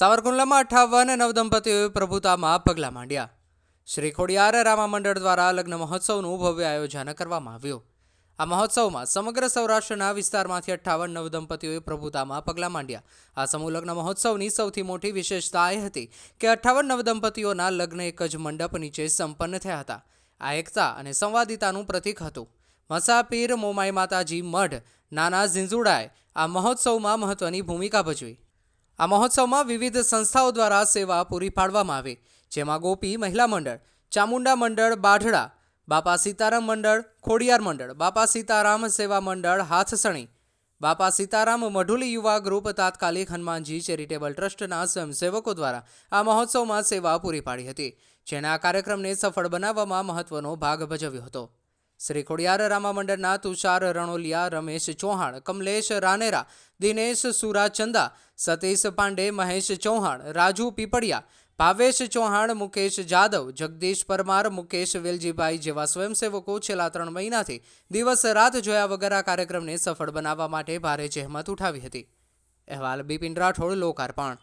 સાવરકુંડલામાં અઠાવન નવદંપતીઓએ પ્રભુતામાં પગલાં માંડ્યા. શ્રી ખોડિયાર રામા મંડળ દ્વારા લગ્ન મહોત્સવનું ભવ્ય આયોજન કરવામાં આવ્યું. આ મહોત્સવમાં સમગ્ર સૌરાષ્ટ્રના વિસ્તારમાંથી અઠ્ઠાવન નવદંપતીઓએ પ્રભુતામાં પગલાં માંડ્યા. આ સમૂહ લગ્ન મહોત્સવની સૌથી મોટી વિશેષતા એ હતી કે અઠ્ઠાવન નવદંપતીઓના લગ્ન એક જ મંડપ નીચે સંપન્ન થયા હતા. આ એકતા અને સંવાદિતાનું પ્રતીક હતું. મસાપીર, મોમાઈ માતાજી, મઢ, નાના ઝીંઝુડાએ આ મહોત્સવમાં મહત્વની ભૂમિકા ભજવી. આ મહોત્સવમાં વિવિધ સંસ્થાઓ દ્વારા સેવા પૂરી પાડવામાં આવી. જેમાં ગોપી મહિલા મંડળ, ચામુંડા મંડળ બાઢડા, બાપા સીતારામ મંડળ, ખોડિયાર મંડળ, બાપા સીતારામ સેવા મંડળ હાથસણી, બાપા સીતારામ મઢુલી યુવા ગ્રુપ તાત્કાલિક હનુમાનજી ચેરિટેબલ ટ્રસ્ટના સ્વયંસેવકો દ્વારા આ મહોત્સવમાં સેવા પૂરી પાડી હતી જેણે આ કાર્યક્રમને સફળ બનાવવામાં મહત્વનો ભાગ ભજવ્યો હતો. શ્રી ખોડિયાર રામા મંડળના તુષાર રણોલિયા, રમેશ ચૌહાણ, કમલેશ રાનેરા, દિનેશ સુરાચંદા, સતીશ પાંડે, મહેશ ચૌહાણ, રાજુ પીપળિયા, ભાવેશ ચૌહાણ, મુકેશ જાદવ, જગદીશ પરમાર, મુકેશ વેલજીભાઈ જેવા સ્વયંસેવકો છેલ્લા ત્રણ મહિનાથી દિવસ રાત જોયા વગર આ કાર્યક્રમને સફળ બનાવવા માટે ભારે જહેમત ઉઠાવી હતી. અહેવાલ બિપિન રાઠોડ, લોકાર્પણ.